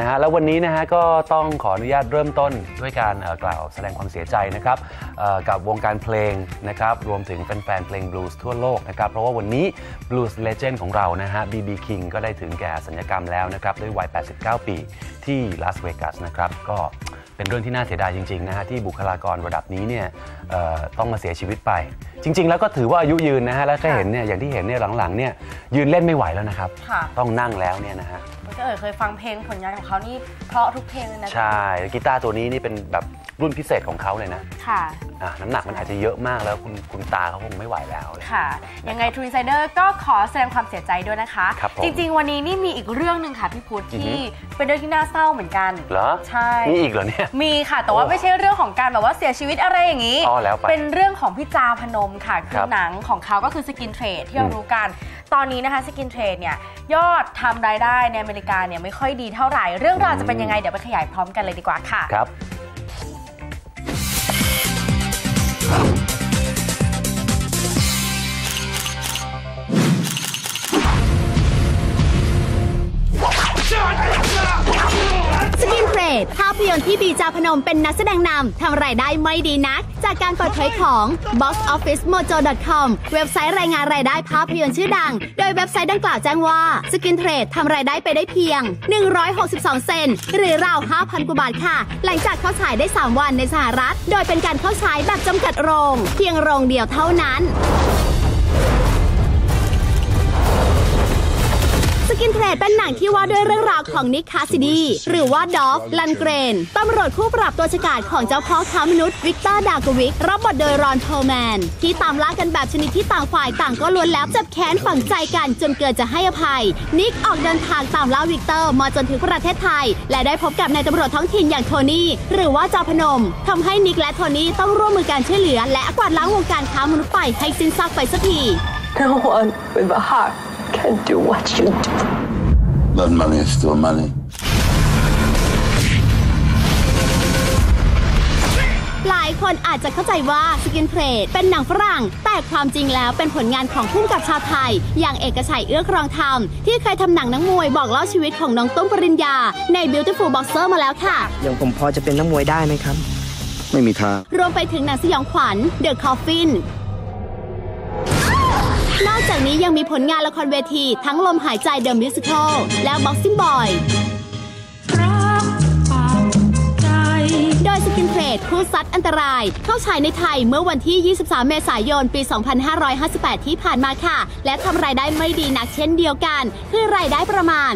นะฮะแล้ววันนี้นะฮะก็ต้องขออนุญาตเริ่มต้นด้วยการกล่าวแสดงความเสียใจนะครับกับวงการเพลงนะครับรวมถึงแฟนๆเพลงบลูส์ทั่วโลกนะครับเพราะว่าวันนี้บลูส์เลเจนด์ของเรานะฮะบีบีคิงก็ได้ถึงแก่สัญญกรรมแล้วนะครับด้วยวัย 89 ปีที่ลาสเวกัสนะครับก็เป็นเรื่องที่น่าเสียดายจริงๆนะฮะที่บุคลากรระดับนี้เนี่ยเอ่อต้องมาเสียชีวิตไป จริง ๆ แล้วก็ถือว่าอายุยืนนะฮะแล้วก็เห็นเนี่ยอย่างที่เห็นเนี่ยหลังๆเนี่ยยืนเล่นไม่ไหวแล้วนะครับค่ะต้องนั่งแล้วเนี่ยนะฮะก็เอ๋ยเคยฟังเพลงผลงานของเขานี่เพราะทุกเพลงเลยนะ ใช่แล้วกีตาร์ตัวนี้นี่เป็นแบบรุ่นพิเศษของเขาเลยนะ ค่ะ อะน้ำหนักมันอาจจะเยอะมากแล้วคุณคุณตาเขาคงไม่ไหวแล้วเลย ค่ะ ยังไง True Insider ก็ขอแสดงความเสียใจด้วยนะคะ ครับผมจริง ๆ วันนี้นี่มีอีกเรื่องหนึ่งค่ะพี่พุทธอือฮึ ที่เป็นเรื่องที่น่าเศร้าเหมือนกันเหรอใช่ มีอีกเหรอเนี่ย มีค่ะ แต่ว่าโอ้ไม่ใช่เรื่องของการแบบว่าเสียชีวิตอะไรอย่างนี้ อ๋อแล้วไปเป็นเรื่องของพี่จาพนมค่ะ คืครัอบหนังของเขาก็คือสกินเทรดที่เราอืมรู้กัน ตอนนี้นะคะสกินเทรดเนี่ยยอดทำรายได้ในอเมริกาเนี่ยไม่ค่อยดีเท่าไหร่ เรื่องราวจะเป็นยังไงเดี๋ยวไปขยายพร้อมกันเลยดีกว่าค่ะ ครับ กินเทรดภาพยนตร์ที่บีจาพนมเป็นนักแสดงนำทำรายได้ไม่ดีนัก จากการเปิดเผยของ boxofficemojo.com เว็บไซต์รายงานรายได้ภาพยนตร์ชื่อดัง โดยเว็บไซต์ดังกล่าวแจ้งว่าสกินเทรดทำรายได้ไปได้เพียง 162 เซนต์หรือราว 5,000 กว่าบาทค่ะ หลังจากเข้าฉายได้ 3 วันในสหรัฐ โดยเป็นการเข้าฉายแบบจำกัดโรง เพียงโรงเดียวเท่านั้น กินเทรดเป็นหนังที่ว่าด้วยเรื่องราวของนิคคาซิดี หรือว่าดอฟลันเกรนตำรวจคู่ปรับตัวฉกาจของเจ้าพ่อค้ามนุษย์วิกเตอร์ดากวิกรับบทโดยรอนโทแมน ที่ตามล่ากันแบบชนิดที่ต่างฝ่ายต่างก็ล้วนแล้วจับแค้นฝังใจกันจนเกิดจะให้อภัย นิกออกเดินทางตามล่าวิกเตอร์มาจนถึงประเทศไทย และได้พบกับนายตำรวจท้องถิ่นอย่างโทนี่หรือว่าจาพนมทำให้นิกและโทนี่ต้องร่วมมือกันช่วยเหลือ และกวาดล้างวงการค้ามนุษย์ไปให้สิ้นซากไปสักที No one with a heart can do what you do. Blood money is still money. หลายคนอาจจะเข้าใจว่าสกินเทรดเป็นหนังฝรั่ง แต่ความจริงแล้วเป็นผลงานของผู้กำกับชาวไทย อย่างเอกชัยเอื้อครองธรรม ที่เคยทำหนังนักมวยบอกเล่าชีวิตของน้องตุ้มปริญญา ใน Beautiful Boxer มาแล้วค่ะ อย่างผมพอจะเป็นนักมวยได้ไหมครับ ไม่มีทาง รวมไปถึงหนังสยองขวัญ The Coffin นอกจากนี้ยังมีผลงานละครเวทีทั้งลมหายใจ The Musical และ Boxing Boy โดยสกินเทรดคู่ซัดอันตราย เข้าฉายในไทยเมื่อวันที่ 23 เมษายน ปี 2558 ที่ผ่านมาค่ะ และทำรายได้ไม่ดีนักเช่นเดียวกัน คือรายได้ประมาณ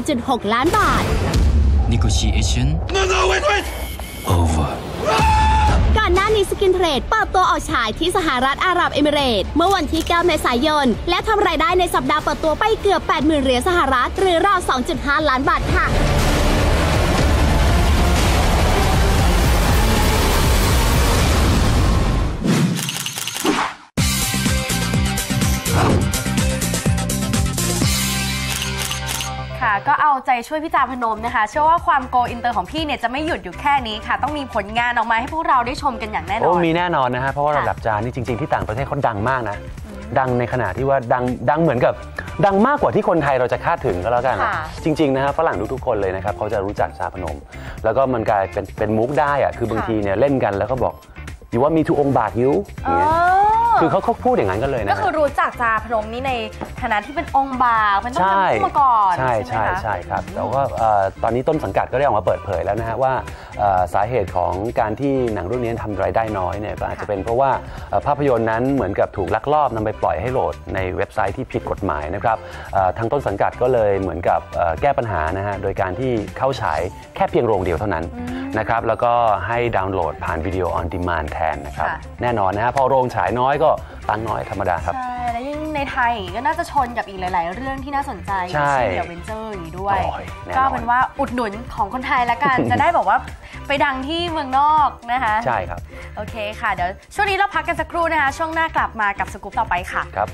4.6 ล้านบาท Negotiation over. ก่อนหน้านี้สกินเทรดเปิดตัวออกฉายที่สหรัฐอาหรับเอมิเรตส์เมื่อวันที่ 9 เมษายน และทำรายได้ในสัปดาห์เปิดตัวไปเกือบ 80,000 เหรียญสหรัฐ หรือราว 2.5 ล้านบาทค่ะ ค่ะ ก็เอาใจช่วยพี่จาพนมนะคะ เชื่อว่าความโกอินเตอร์ของพี่เนี่ยจะไม่หยุดอยู่แค่นี้ค่ะ ต้องมีผลงานออกมาให้พวกเราได้ชมกันอย่างแน่นโอ้อนมีแน่นอนนะฮะ เพราะว่าค่ะระดับจานนี่จริง ๆ ที่ต่างประเทศเขาดังมากนะ ดังในขณะที่ว่าดังดังเหมือนกับ ดังมากกว่าที่คนไทยเราจะคาดถึงก็แล้วกันนะค่ะจริง ๆ นะฮะฝรั่งทุกๆคนเลยนะครับเขาจะรู้จักจาพนม แล้วก็มันกลายเป็นเป็นมุกได้อะคือบางทีเนี่ยเล่นกันแล้วก็บอกอยู่ว่ามีทูองบาทยูอย่างเงี้ย คือเขาเขาพูดอย่างนั้นกันเลยนะก็ฮะคือรู้จักจาพนมนี่ในฐานะที่เป็นองค์บากเป็นต้นใช่ตำรับมาก่อนใช่ใช่ใช่ไหมคะใช่ครับแต่ว่าเอ่อตอนนี้ต้นสังกัดก็ได้ออกมาเปิดเผยแล้วนะฮะว่าเอ่อสาเหตุของการที่หนังเรื่องนี้ทำรายได้น้อยเนี่ยก็อาจจะเป็นเพราะว่าเอ่อภาพยนตร์นั้นเหมือนกับถูกลักลอบนำไปปล่อยให้โหลดในเว็บไซต์ที่ผิดกฎหมายนะครับเอ่อทางต้นสังกัดก็เลยเหมือนกับเอ่อแก้ปัญหานะฮะโดยการที่เข้าฉายแค่เพียงโรงเดียวเท่านั้น นะครับแล้วก็ให้ดาวน์โหลดผ่านวิดีโอออนดีมานแทนนะครับค่ะ แน่นอนนะฮะพอโรงฉายน้อยก็ตังค์น้อยธรรมดาครับ ใช่ แล้วยิ่งในไทยก็น่าจะชนกับอีกหลาย ๆ เรื่องที่น่าสนใจใช่เช่นเดอะเวนเจอร์อย่างนี้ด้วย โอ้ยแน่นอนก็เป็นว่าอุดหนุนของคนไทยละกัน จะได้บอกว่าไปดังที่เมืองนอกนะคะใช่ครับ โอเคค่ะ เดี๋ยวช่วงนี้เราพักกันสักครู่นะคะ ช่วงหน้ากลับมากับสกู๊ปต่อไปค่ะ ครับ